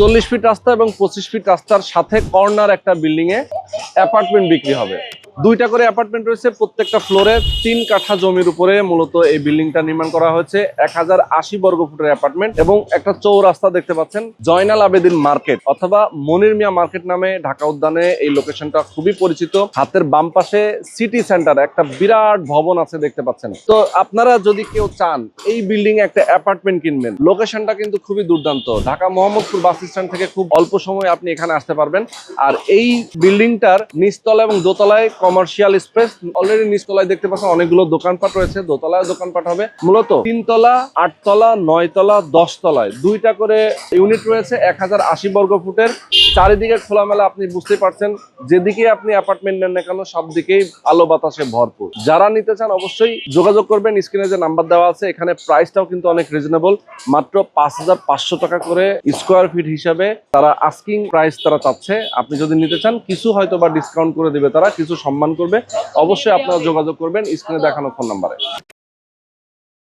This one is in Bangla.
চল্লিশ ফিট রাস্তা এবং পঁচিশ ফিট রাস্তার সাথে কর্নার একটা বিল্ডিং এ অ্যাপার্টমেন্ট বিক্রি হবে। দুইটা করে অ্যাপার্টমেন্ট রয়েছে, প্রত্যেকটা ফ্লোরে তিন কাঠা জমির উপরে মূলত এই বিল্ডিংটা নির্মাণ করা হয়েছে। এক হাজার আশি বর্গ ফুটের অ্যাপার্টমেন্ট এবং একটা চৌরাস্তা দেখতে পাচ্ছেন, জয়নাল আবেদিন মার্কেট অথবা মনির মিয়া মার্কেট নামে ঢাকা উদ্যানে এই লোকেশনটা খুবই পরিচিত। হাতের বাম পাশে সিটি সেন্টার একটা বিরাট ভবন আছে দেখতে পাচ্ছেন। তো আপনারা যদি কেউ চান এই বিল্ডিং একটা অ্যাপার্টমেন্ট কিনবেন লোকেশনটা কিন্তু খুবই দুর্দান্ত। ঢাকা মোহাম্মদপুর বাস স্ট্যান্ড থেকে খুব অল্প সময় আপনি এখানে আসতে পারবেন। আর এই বিল্ডিংটার নিচতলা এবং দোতলায় কমার্শিয়াল স্পেস অলরেডি নিচতলায় দেখতে পাচ্ছেন অনেকগুলো দোকানপাট রয়েছে দোতলায় দোকানপাট হবে। মূলত তিনতলা, আটতলা, নয়তলা, দশতলায়। দুইটা করে ইউনিট রয়েছে, এক হাজার আশি বর্গ ফুটের। চারিদিকে খোলামেলা আপনি বুঝতে পারছেন যেদিকে আপনি অ্যাপার্টমেন্ট নেন না কেন, সব দিকেই আলো বাতাসে ভরপুর। যারা নিতে চান অবশ্যই যোগাযোগ করবেন, স্ক্রিনে যে নাম্বার দেওয়া আছে, এখানে প্রাইসটাও কিন্তু অনেক রিজনেবল মাত্র পাঁচ হাজার পাঁচশো টাকা করে স্কোয়ার ফিট হিসাবে তারা আস্কিং প্রাইস তারা চাচ্ছে। আপনি যদি নিতে চান, কিছু হয়তো বা ডিসকাউন্ট করে দিবে তারা, কিছু সম্মান করবে। অবশ্যই আপনারা যোগাযোগ করবেন স্ক্রিনে দেখানো ফোন নাম্বারে।